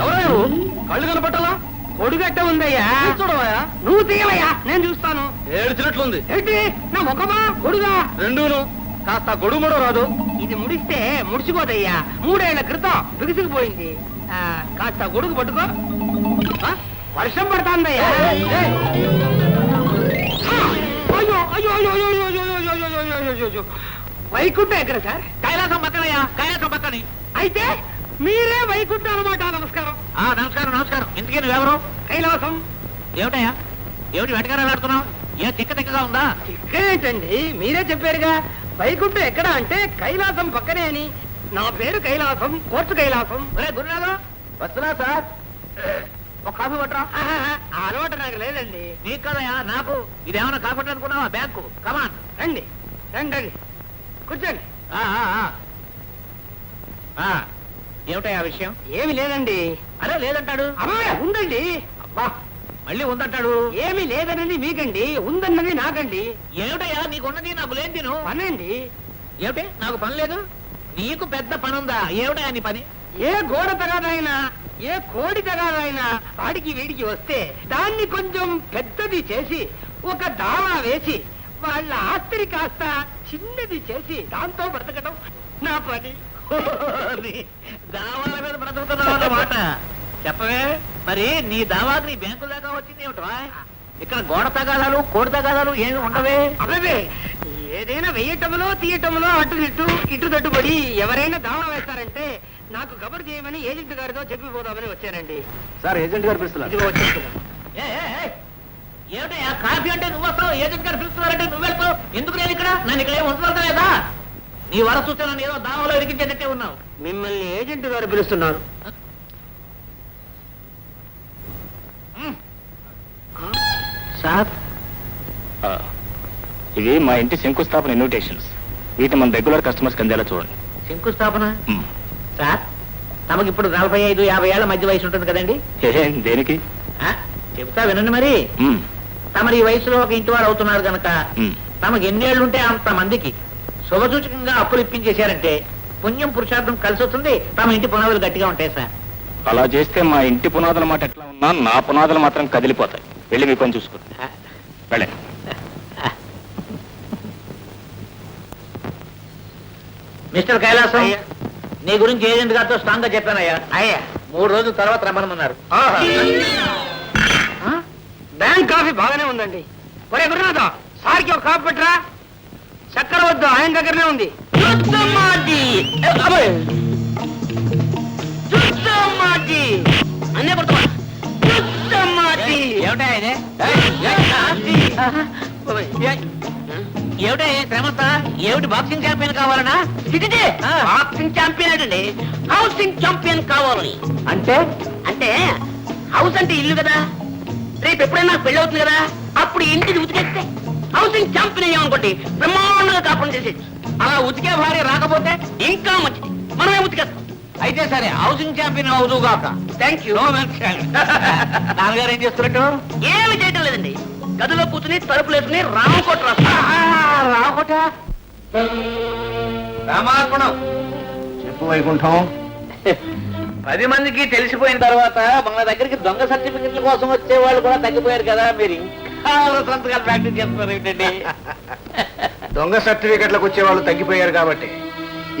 ఎవరో కళ్ళు కనపట్టాలా పొడుగట్ట ఉందయ్యా చూడవయ్యా నువ్వు తీయవయ్యా నేను చూస్తాను ఏడ్చినట్లుంది ఏంటి నా ముఖమా పొడుగా రెండూను కాస్త గొడుగు కూడా రాదు ఇది ముడిస్తే ముడిచిపోదయ్యా మూడేళ్ళ క్రితం బిగుసుకుపోయింది ఆ, కాస్త గొడుగు పట్టుకో వర్షం పడుతుందయ్యా అయ్యో అయ్యో అయ్యో అయ్యో అయ్యో అయ్యో అయ్యో అయ్యో అయ్యో. వైకుంఠం ఎక్కడ సార్ కైలాసం పక్కనయ్యా కైలాసం పక్కని. అయితే మీరే వైకుంఠం అనమాట నమస్కారం. ఆ నమస్కారం నమస్కారం. ఇంతకీ నువ్వెవరు? కైలాసం. ఏమిటయ్యా? ఏమిటి వెటకారాలు ఆడుతున్నావు ఏ తిక్క తిక్కగా ఉందా? ఏంటండి మీరే చెప్పారుగా వైకుంఠం ఎక్కడ అంటే కైలాసం పక్కనే అని. నా పేరు కైలాసం కోర్టు కైలాసం. ఒరే గురునాథం వస్తున్నా సార్? ఒక కాఫీ పట్టరా. అలవాటు నాకు లేదండి. నీకు కదయ్యా నాకు. ఇదేమన్నా కాకుండా అనుకున్నావా? బ్యాంకు. Come on. రండి రండి రండి. కూర్చోండి. ఏమిటయ్యా ఆ విషయం? ఏమి లేదండి. అరే లేదంటాడు. ఉందండి. అబ్బా మళ్ళీ ఉందంటాడు. ఏమి లేదనండి మీకండి ఉందన్నది నాకండి. ఏమిటయ్యా నీకున్నది నాకు లేని తిను? పనండి. ఏమిటి నాకు పని లేదు? నీకు పెద్ద పని ఉందా నీ పని? ఏ గోడ తగాదైనా ఏ కోడి తగాదైనా వాడికి వీడికి వస్తే దాన్ని కొంచెం పెద్దది చేసి ఒక దావా వేసి వాళ్ళ ఆస్తిని కాస్త చిన్నది చేసి దాంతో బ్రతకడం నా పని. దావాల మీద బ్రతుకుతున్నావు అన్నమాట చెప్పవే మరి నీ దావాకు నీ బ్యాంకు దాకా వచ్చింది ఏమిటా ఇక్కడ గోడ తగాదాలు కోడి తగాదాలు ఏమి ఉండవే అవే ఏదైనా వెయ్యటంలో తీయటంలో అటు ఇటు ఇటు తట్టుబడి ఎవరైనా దావా వేస్తారంటే నాకు కబురు చేయమని ఏజెంట్ గారితో చెప్పిపోదామని వచ్చానండి సార్ ఏజెంట్ గారు పిలుస్తున్నారు ఏమిటయ్యా కాఫీ అంటే నువ్వు వస్తావు ఏజెంట్ గారు పిలుస్తున్నారంటే నువ్వు వెళ్తావు? ఎందుకు నేను ఇక్కడ? నన్ను ఇక్కడ ఏం ఉంచవలసిన లేదా నీ వర చూస్తే నన్ను ఏదో దావలో ఇరికించేటట్టే ఉన్నావు. మిమ్మల్ని ఏజెంట్ గారు పిలుస్తున్నారు. సార్. ఇవి మా ఇంటి శంకుస్థాపన ఇన్విటేషన్స్. వీటిని మన రెగ్యులర్ కస్టమర్స్ అందేలా చూడండి. శంకుస్థాపన? మ్. సార్ తమకి ఇప్పుడు నలభై ఐదు యాభై ఏళ్ళ మధ్య వయసు ఉంటుంది కదండి? దేనికి? ఆ, చెప్తా వినండి మరి. మ్, తమరు ఈ వయసులో ఒక ఇంటి వారు అవుతున్నారు గనక. తమకు ఎన్నేళ్ళుంటే అంత మందికి. శుభసూచకంగా అప్పులు ఇప్పించేశారంటే పుణ్యం పురుషార్థం కలిసి వస్తుంది తమ ఇంటి పునాదులు గట్టిగా ఉంటాయి సార్. అలా చేస్తే మా ఇంటి పునాదుల మాట ఎట్లా ఉన్నా నా పునాదులు మాత్రం కదిలిపోతాయి. వెళ్ళి మీ పని చూసుకోండి ఆ, వెళ్ళండి మిస్టర్ కైలాసం అయ్యా. నీ గురించి ఏజెంట్ గారితో స్ట్రాంగ్గా చెప్పానయ్యా. అయ్యా. మూడు రోజుల తర్వాత రమ్మనమన్నారు. కాఫీ బాగానే ఉందండి. ఒరే గురునాథ సార్కి ఒక కాఫీ పెట్టరా? చక్కెర వద్దు ఆయన దగ్గరనే ఉంది. అన్నే యుద్ధమాటి. ఏమిటా ఇది? ఏమిటా శ్రమంతా ఏమిటి బాక్సింగ్ ఛాంపియన్ కావాలనా. బాక్సింగ్ ఛాంపియన్ అండి హౌసింగ్ ఛాంపియన్ కావాలని. అంటే? అంటే హౌస్ అంటే ఇల్లు కదా? రేపు ఎప్పుడైనా నాకు పెళ్ళి అవుతుంది కదా? అప్పుడు ఇంటిని ఉతికేస్తే హౌసింగ్ ఛాంపియన్ అయ్యామనుకోండి బ్రహ్మాండంగా కాపురం చేసేది. అలా ఉతికే భార్య రాకపోతే ఇంకా మంచిది. మనమే ఉతికేస్తాం. అయితే సరే హౌసింగ్ ఛాంపియన్ అవుదుగాక థ్యాంక్ యూ నాన్నగారు ఏం చేస్తున్నట్టు? ఏమి చేయటం లేదండి. గదిలో కూర్చుని తలుపులు వేసుకుని రామకోట రాస్తా. రాకోట రామార్పణం. చెప్పు వైకుంఠం. పది మందికి తెలిసిపోయిన తర్వాత మన దగ్గరికి దొంగ సర్టిఫికెట్ల కోసం వచ్చే వాళ్ళు కూడా తగ్గిపోయారు కదా మీరు. ఇంకా సంతకాలు ప్రాక్టీస్ చేస్తున్నారు ఏంటండి దొంగ సర్టిఫికెట్లకు వచ్చే వాళ్ళు తగ్గిపోయారు కాబట్టి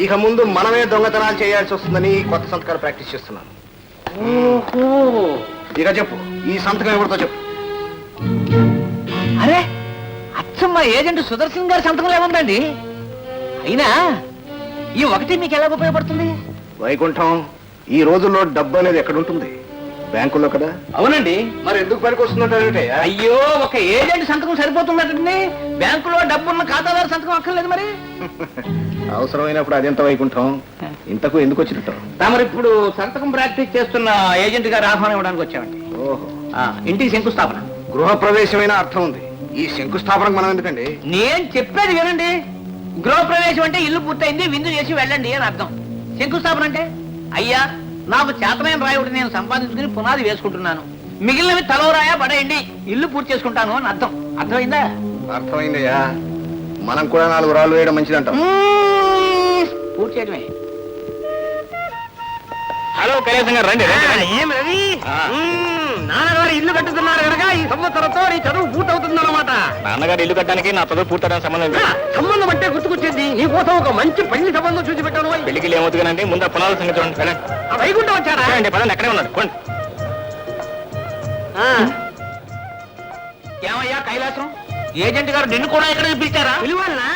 ఇక ముందు మనమే దొంగతనాలు చేయాల్సి వస్తుందని కొత్త సంతకాలు ప్రాక్టీస్ చేస్తున్నాను. ఇక చెప్పు ఈ సంతకం ఎవరితో చెప్పు? అరే అచ్చమ్మ ఏజెంట్ సుదర్శన్ గారి సంతకంలో ఏముందండి? అయినా ఈ ఒకటి మీకు ఎలా ఉపయోగపడుతుంది? వైకుంఠం ఈ రోజుల్లో డబ్బు అనేది ఎక్కడ ఉంటుంది బ్యాంకుల్లో కదా? అవునండి. మరి ఎందుకు పనికి వస్తుందంటారేటయ్యా అయ్యో ఒక ఏజెంట్ సంతకం సరిపోతుందండి బ్యాంకులో డబ్బున్న ఖాతాదారు సంతకం అక్కర్లేదు మరి. అవసరమైనప్పుడు అదెంత వైకుంఠం? ఇంతకు ఎందుకు వచ్చినట్టు? తమరు ఇప్పుడు సంతకం ప్రాక్టీస్ చేస్తున్న ఏజెంట్ గారు ఆహ్వానం ఇవ్వడానికి వచ్చామండి. ఓహో. ఆ, ఇంటికి శంకుస్థాపన. గృహ ప్రవేశమైన అర్థం ఉంది. ఈ శంకుస్థాపనకు మనం ఎందుకండి? నేను చెప్పేది వినండి. గృహప్రవేశం అంటే ఇల్లు పూర్తయింది విందు చేసి వెళ్ళండి అని అర్థం. శంకుస్థాపన అంటే? అయ్యా నాకు చేతనైన రాయుడు నేను సంపాదించుకుని పునాది వేసుకుంటున్నాను. మిగిలినవి తలవరాయా పడేయండి. ఇల్లు పూర్తి చేసుకుంటాను అని అర్థం. అర్థమైందా? అర్థమైందయ్యా. మనం కూడా నాలుగు రాళ్ళు వేయడం మంచిదంటాం. పూర్తి చేయడమే హలో కైలాసం గారు రండి. ఏం రవి? నాన్నగారు ఇల్లు కట్టుతున్నారు కనుక ఈ సంవత్సరంతో నీ చదువు నాన్నగారు? ఇల్లు కట్టడానికి నా చదువు పూర్తడానికి సంబంధం లేదు. సంబంధం అంటే గుర్తుకొచ్చింది. నీ కోసం ఒక మంచి పెళ్ళి సంబంధం చూసి పెట్టాను ఓయ్. పెళ్ళికి ఏమవుతుందండి ముందు ఆ పునాదుల సంగతి చూడండి. ఆ వైకుంఠం వచ్చారా? రండి, పదండి అక్కడే ఉన్నాడు. కొండి ఆ, ఏమయ్యా కైలాసం? ఏజెంట్ గారు నిన్ను కూడా ఇక్కడ పిలిచారా? పిలువాలనా?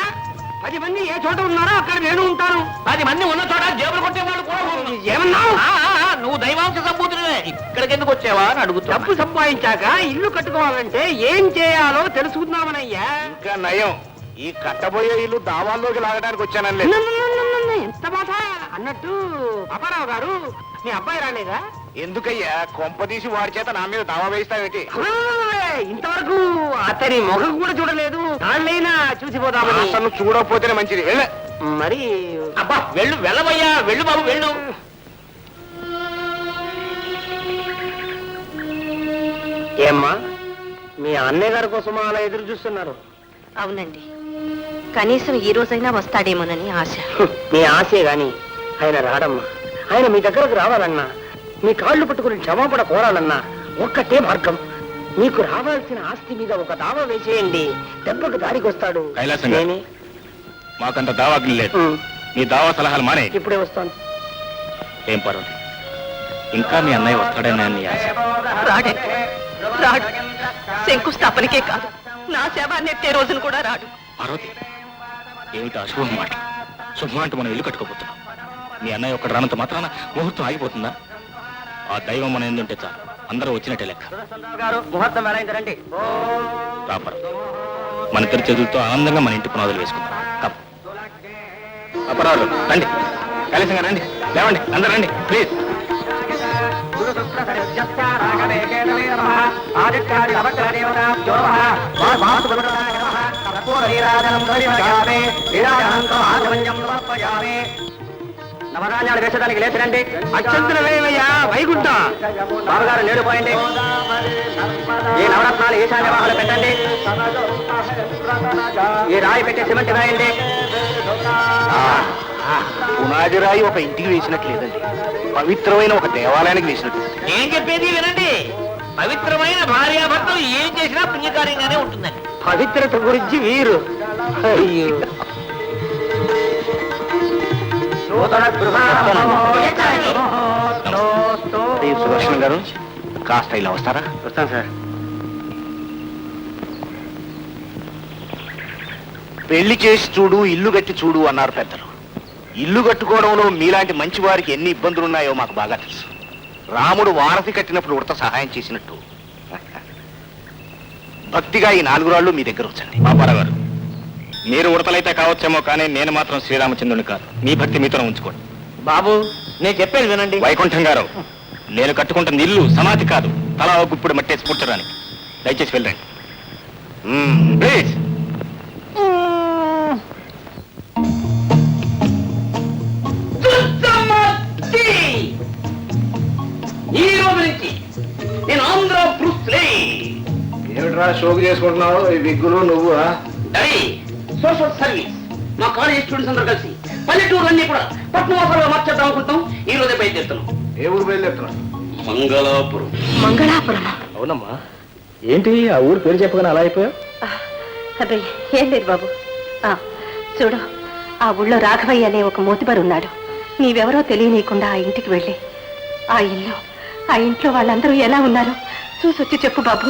పది మంది ఏ చోట ఉన్నారో అక్కడ నేను ఉంటాను. పది మంది ఉన్న చోట జేబులు కొట్టే వాళ్ళు కూడా ఉన్నారు. ఏమన్నావు? ఆ, ఆ, ఆ, నువ్వు దైవాంశ సంబూతుడివే ఇక్కడికి ఎందుకు వచ్చావా అని అడుగుతున్నా. డబ్బు సంపాదించాక ఇల్లు కట్టుకోవాలంటే ఏం చేయాలో తెలుసుకుందామనయ్యా. ఇంకా నయం. ఈ కట్టబోయే ఇల్లు దావాల్లోకి లాగడానికి నన్నన్నన్నన్న, ఎంత మాట అన్నట్టు పాపారావు గారు మీ అబ్బాయి రాలేదా? ఎందుకయ్యా? కొంపదీసి వాడి చేత నా మీద దావా వేయిస్తావేటి ఇంతవరకు అతని ముఖం కూడా చూడలేదు. దాన్నైనా చూసిపోదామని అసలు చూడకపోతేనే మంచిది. వెళ్ళ. మరి అబ్బా వెళ్ళు వెళ్ళవయ్యా. వెళ్ళు బాబు వెళ్ళు. ఏమ్మా మీ అన్నయ్య గారి కోసం అలా ఎదురు చూస్తున్నారు. అవునండి. కనీసం ఈ రోజైనా వస్తాడేమోనని ఆశ. మీ ఆశే గాని ఆయన రాడమ్మా. ఆయన మీ దగ్గరకు రావాలన్నా మీ కాళ్ళు పట్టుకుని క్షమాపణ కోరాలన్నా ఒక్కటే మార్గం. మీకు రావాల్సిన ఆస్తి మీద ఒక దావా వేసేయండి. దెబ్బకు దారికి వస్తాడు కైలాసం గారు. నేనే? మాకంత దావాగ్ని లేదు. ఉమ్, నీ దావా సలహాలు మానే ఇప్పుడే వస్తాను. ఏం పర్వాలేదు. ఇంకా మీ అన్నయ్య వస్తాడని నీ ఆశ. రాడండి రాడు. శంకుస్థాపనకే కాదు. నా శవాన్ని ఎత్తే రోజును కూడా రాడు. పార్వతి ఏమిటి అశుభం మాట? శుభం అంటూ మనం ఇల్లు కట్టుకోబోతున్నాం. మీ అన్నయ్య ఒక్కడు రానంత మాత్రాన ముహూర్తం ఆగిపోతుందా? ఆ దైవం మన ఎందుంటే చాలు. అందరూ వచ్చినట్టే లెక్క. గారు ముహూర్తం మన ఇద్దరి చదువుతో ఆనందంగా మన ఇంటి పునాదులు వేసుకుందాం. అపరాలు రండి. కలిసి రండి. లేవండి. అందరు రండి. ప్లీజ్ నవధాన్యాలు వేసడానికి లేచరండి అత్యంతలు వేయవయ్యా వైకుంఠ బాబుగారు లేడు పోయండి ఈ నవరత్నాలు ఈశాన్య వాహనం పెట్టండి ఈ రాయి పెట్టి సిమెంట్ రాయండి పునాది రాయి ఒక ఇంటికి వేసినట్లేదండి పవిత్రమైన ఒక దేవాలయానికి వేసినట్టు. నేను చెప్పేది వినండి. పవిత్రమైన భార్యాభర్తలు ఏం చేసినా పుణ్యకార్యంగానే ఉంటుందండి. పవిత్రత గురించి వీరు. అయ్యో. నూతన ఈ సుదర్శన్ గారు కాస్త ఇలా వస్తారా? వస్తాను సార్. పెళ్ళి చేసి చూడు ఇల్లు కట్టి చూడు అన్నారు పెద్దలు. ఇల్లు కట్టుకోవడంలో మీలాంటి మంచి వారికి ఎన్ని ఇబ్బందులున్నాయో మాకు బాగా తెలుసు. రాముడు వారసి కట్టినప్పుడు ఉడత సహాయం చేసినట్టు. భక్తిగా ఈ నాలుగు రాళ్ళు మీ దగ్గర వచ్చండి పాపారావు గారు మీరు ఉడతలైతే కావచ్చేమో కానీ నేను మాత్రం శ్రీరామచంద్రుని కాదు. మీ భక్తి మీతో ఉంచుకోండి. బాబు నేను చెప్పేది వినండి. వైకుంఠం గారు నేను కట్టుకుంటున్న ఇల్లు సమాధి కాదు. తలా గుప్పుడు మట్టేసి పుట్టడానికి దయచేసి వెళ్ళండి. ప్లీజ్. నుంచి నేను ఆంధ్ర బ్రూస్లీ ఏమిట్రా షోకు చేసుకుంటున్నావు? ఈ విగ్గులు నువ్వు? సోషల్ సర్వీస్ మా కాలేజ్ స్టూడెంట్స్ అందరూ కలిసి పల్లెటూరులన్నీ కూడా పట్నవాసాలుగా మార్చేద్దాం అనుకుంటాం ఈ రోజే బయలుదేరుతున్నాం. ఏ ఊరు బయలుదేరుతున్నావు? మంగళాపురం. మంగళాపురమా అవునమ్మా. ఏంటి? ఆ ఊరు పేరు చెప్పగానే అలా అయిపోయావు? అదే ఏం లేదు బాబు. ఆ, చూడు ఆ ఊళ్ళో రాఘవయ్య అనే ఒక మోతిబరు ఉన్నాడు. నీవెవరో తెలియనీయకుండా ఆ ఇంటికి వెళ్ళి ఆ ఇల్లు ఆ ఇంట్లో వాళ్ళందరూ ఎలా ఉన్నారో? చూసొచ్చి చెప్పు బాబు.